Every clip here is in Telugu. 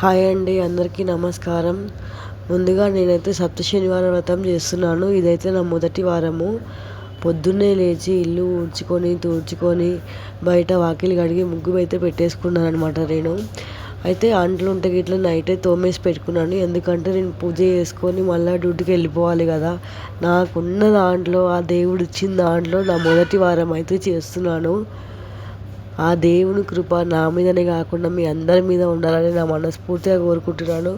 హాయ్ అండి అందరికీ నమస్కారం. ముందుగా నేనైతే సప్త శనివారం వ్రతం చేస్తున్నాను. ఇదైతే నా మొదటి వారము. పొద్దున్నే లేచి ఇల్లు ఊడ్చుకొని తూడ్చుకొని బయట వాకిలి కడిగి ముగ్గు అయితే పెట్టేసుకున్నాను అనమాట నేను. అయితే అంట్లు ఉంటే గిట్లా నైటే తోమేసి పెట్టుకున్నాను. ఎందుకంటే నేను పూజ చేసుకొని మళ్ళీ డ్యూటీకి వెళ్ళిపోవాలి కదా. నాకున్న దాంట్లో ఆ దేవుడు ఇచ్చిన దాంట్లో నా మొదటి వారం అయితే చేస్తున్నాను. ఆ దేవుని కృప నా మీదనే కాకుండా మీ అందరి మీద ఉండాలని నా మనస్ఫూర్తిగా కోరుకుంటున్నాను.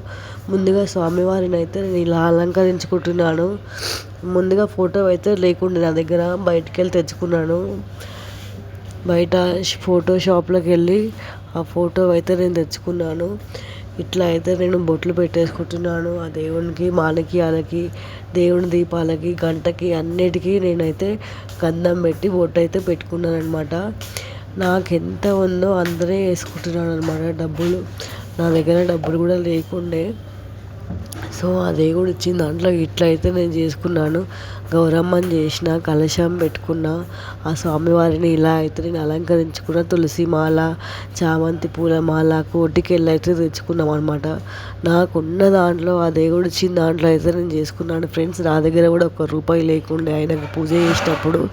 ముందుగా స్వామివారిని అయితే నేను ఇలా అలంకరించుకుంటున్నాను. ముందుగా ఫోటో అయితే లేకుండే నా దగ్గర బయటికి వెళ్ళి తెచ్చుకున్నాను. బయట ఫోటో షాప్లోకి వెళ్ళి ఆ ఫోటో అయితే నేను తెచ్చుకున్నాను. ఇట్లా అయితే నేను బొట్లు పెట్టేసుకుంటున్నాను. ఆ దేవునికి మాణిక్యాలకి దేవుని దీపాలకి గంటకి అన్నిటికీ నేనైతే గంధం పెట్టి బొట్టు అయితే పెట్టుకున్నాను అనమాట నాకు ఎంత ఉందో అందరే వేసుకుంటున్నాను అనమాట డబ్బులు. నా దగ్గర డబ్బులు కూడా లేకుండే. సో ఆ దేవుడు ఇచ్చింది దాంట్లో ఇట్లా అయితే నేను చేసుకున్నాను. గౌరమ్మని చేసిన కలశం పెట్టుకున్న ఆ స్వామివారిని ఇలా అయితే నేను అలంకరించుకున్న తులసి మాల చామంతి పూల మాల కోటికెళ్ళి అయితే తెచ్చుకున్నాం అనమాట నాకున్న దాంట్లో ఆ దేవుడు ఇచ్చింది దాంట్లో అయితే నేను చేసుకున్నాను. ఫ్రెండ్స్ నా దగ్గర కూడా ఒక రూపాయి లేకుండే. ఆయనకు పూజ చేసేటప్పుడు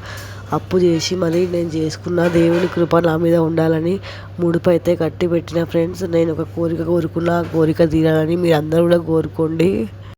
అప్పు చేసి మరీ నేను చేసుకున్న దేవుని కృప నా మీద ఉండాలని ముడుపు అయితే కట్టి పెట్టిన ఫ్రెండ్స్ నేను ఒక కోరిక కోరుకున్న ఆ కోరిక తీరాలని మీరు అందరూ కూడా కోరుకోండి.